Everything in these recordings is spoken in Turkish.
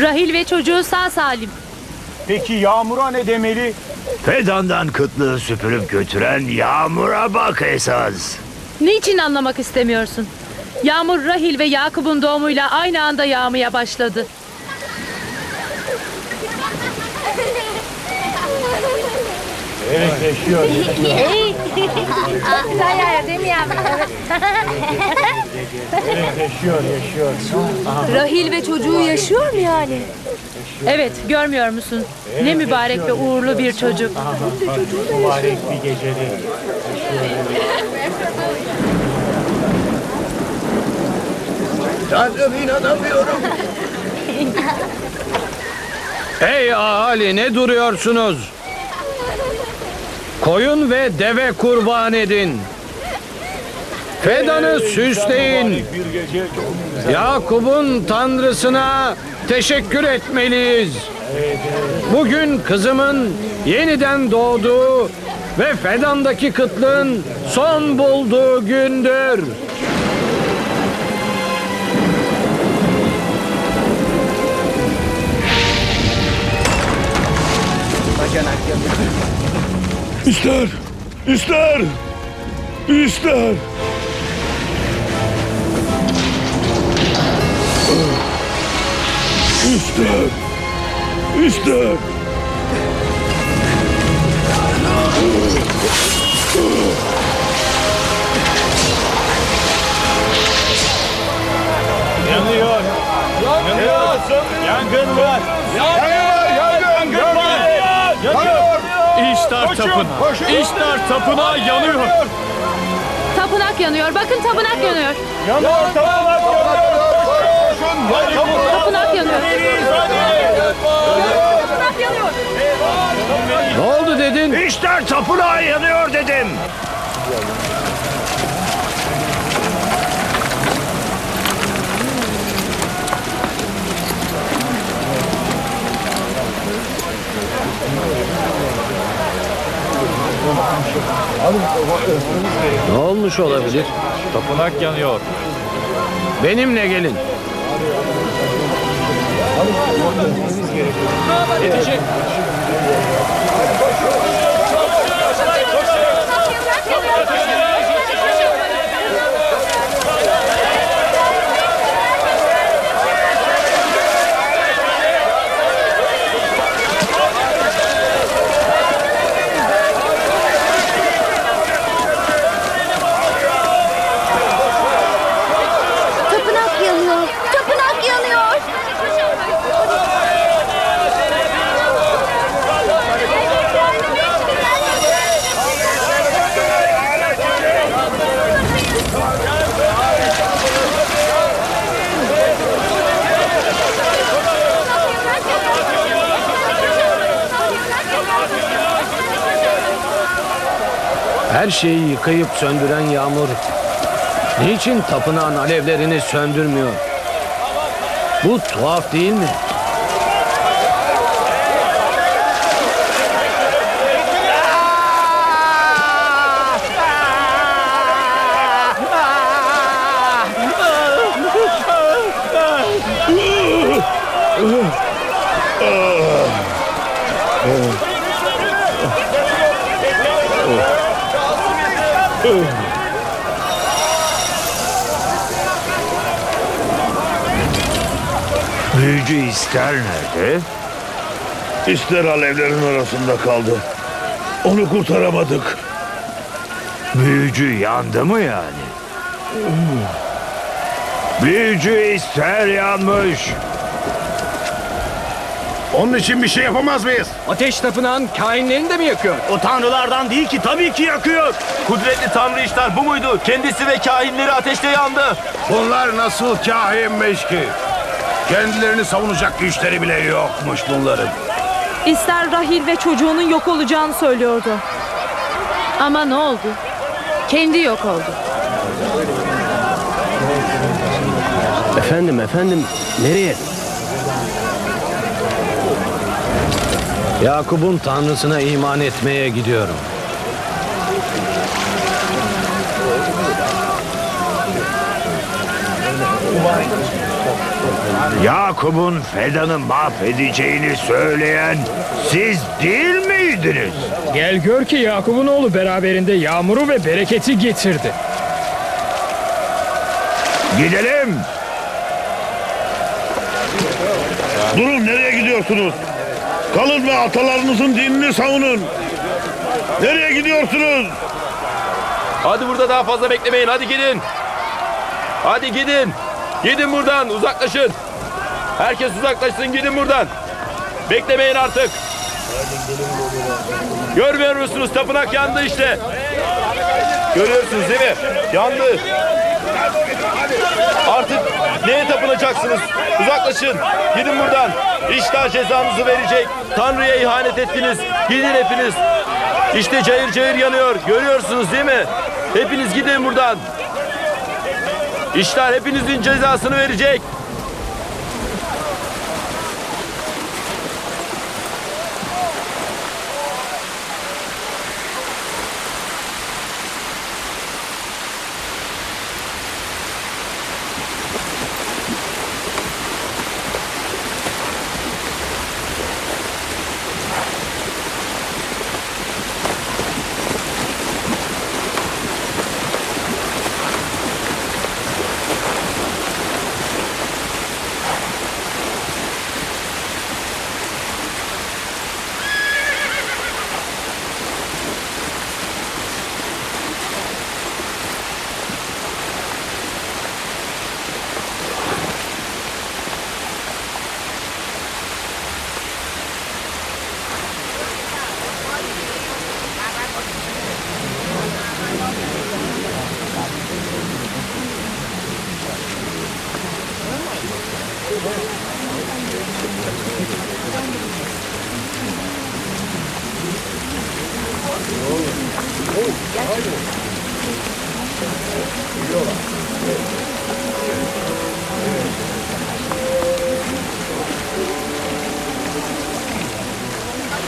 Rahil ve çocuğu sağ salim. Peki Yağmur'a ne demeli? Fedandan kıtlığı süpürüp götüren yağmura bak esas. Niçin anlamak istemiyorsun? Yağmur Rahil ve Yakup'un doğumuyla aynı anda yağmaya başladı. Evet yaşıyor. Saya demiyorum. Evet yaşıyor yaşıyor. Rahil ve çocuğu yaşıyor mu yani? Evet, görmüyor musun? Ne mübarek ve uğurlu bir çocuk. Mübarek bir gecede. Tanrım inanamıyorum. Hey ahali ne duruyorsunuz? Koyun ve deve kurban edin. Fedanı süsleyin. Yakup'un tanrısına teşekkür etmeliyiz. Bugün kızımın yeniden doğduğu ve Fedan'daki kıtlığın son bulduğu gündür. İster, ister, ister. İster, ister. Tapınağı. İştar tapınağı yanıyor. Tapınak yanıyor. Bakın tapınak yanıyor. Yanıyor. Tapınak yanıyor. Koşun. Tapınak yanıyor. Ne oldu dedin? İşler tapınağı yanıyor dedim. Ne olmuş olabilir? Tapınak yanıyor. Benimle gelin. Tapınak yanıyor. Tapınak yanıyor. Her şeyi yıkayıp söndüren yağmur niçin tapınağın alevlerini söndürmüyor? Bu tuhaf değil mi? Büyücü ister nerede? İster alevlerin arasında kaldı. Onu kurtaramadık. Büyücü yandı mı yani? Büyücü ister yanmış. Onun için bir şey yapamaz mıyız? Ateş tapınağın kainlerini de mi yakıyor? O tanrılardan değil ki tabii ki yakıyor. Kudretli tanrı işler bu muydu? Kendisi ve kahinleri ateşte yandı. Bunlar nasıl kahinmiş ki? Kendilerini savunacak güçleri bile yokmuş bunların. İster Rahil ve çocuğunun yok olacağını söylüyordu. Ama ne oldu? Kendi yok oldu. Efendim efendim nereye? Yakup'un tanrısına iman etmeye gidiyorum. Yakup'un Fedan'ı mahvedeceğini söyleyen siz değil miydiniz? Gel gör ki Yakup'un oğlu beraberinde yağmuru ve bereketi getirdi. Gidelim. Durun nereye gidiyorsunuz? Kalın ve atalarınızın dinini savunun. Nereye gidiyorsunuz? Hadi burada daha fazla beklemeyin. Hadi gidin. Hadi gidin. Gidin buradan. Uzaklaşın. Herkes uzaklaşsın. Gidin buradan. Beklemeyin artık. Görmüyor musunuz? Tapınak yandı işte. Görüyorsunuz değil mi? Yandı. Artık neye tapınacaksınız? Uzaklaşın. Gidin buradan. İşte cezanızı verecek. Tanrı'ya ihanet ettiniz. Gidin hepiniz. İşte cayır cayır yanıyor. Görüyorsunuz değil mi? Hepiniz gidin buradan. İşler hepinizin cezasını verecek.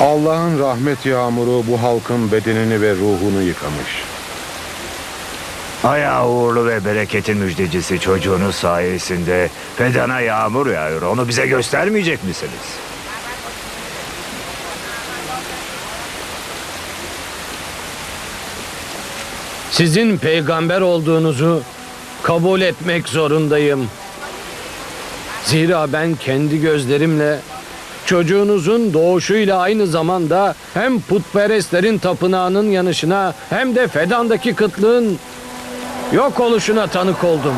Allah'ın rahmet yağmuru bu halkın bedenini ve ruhunu yıkamış. Ayağı uğurlu ve bereketin müjdecisi çocuğunuz sayesinde Fedan'a yağmur yağıyor. Onu bize göstermeyecek misiniz? Sizin peygamber olduğunuzu kabul etmek zorundayım. Zira ben kendi gözlerimle çocuğunuzun doğuşuyla aynı zamanda hem putperestlerin tapınağının yanışına hem de Fedan'daki kıtlığın yok oluşuna tanık oldum.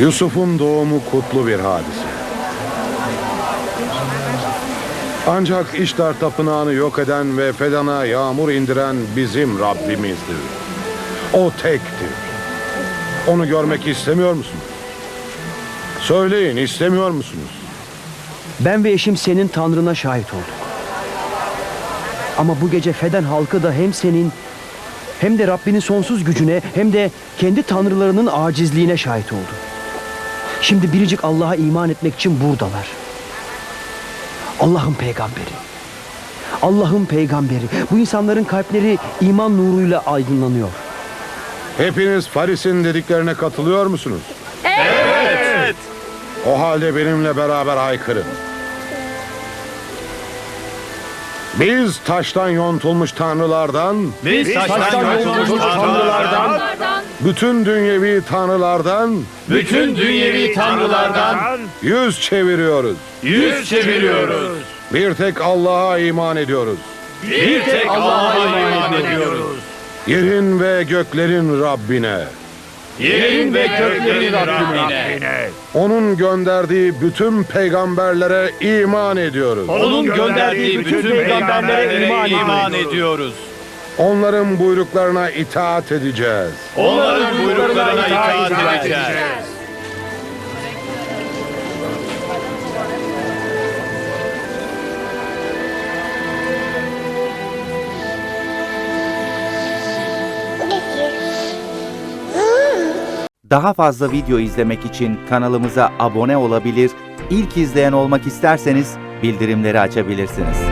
Yusuf'un doğumu kutlu bir hadise. Ancak İştar Tapınağı'nı yok eden ve Fedan'a yağmur indiren bizim Rabbimizdir. O tektir. Onu görmek istemiyor musunuz? Söyleyin istemiyor musunuz? Ben ve eşim senin Tanrına şahit olduk. Ama bu gece Feden halkı da hem senin hem de Rabbinin sonsuz gücüne hem de kendi tanrılarının acizliğine şahit oldu. Şimdi biricik Allah'a iman etmek için buradalar. Allah'ın peygamberi. Allah'ın peygamberi. Bu insanların kalpleri iman nuruyla aydınlanıyor. Hepiniz Faris'in dediklerine katılıyor musunuz? Evet. O halde benimle beraber haykırın. Biz taştan yontulmuş tanrılardan, Biz taştan yontulmuş tanrılardan, bütün dünyevi tanrılardan bütün dünyevi tanrılardan yüz çeviriyoruz. yüz çeviriyoruz. Bir tek Allah'a iman ediyoruz. Bir tek Allah'a iman ediyoruz. Yerin ve göklerin Rabbine. Yerin ve göklerin Rabbine. Onun gönderdiği bütün peygamberlere iman ediyoruz. Onun gönderdiği bütün peygamberlere iman ediyoruz. Onların buyruklarına itaat edeceğiz. Onların buyruklarına itaat edeceğiz. Daha fazla video izlemek için kanalımıza abone olabilir, ilk izleyen olmak isterseniz bildirimleri açabilirsiniz.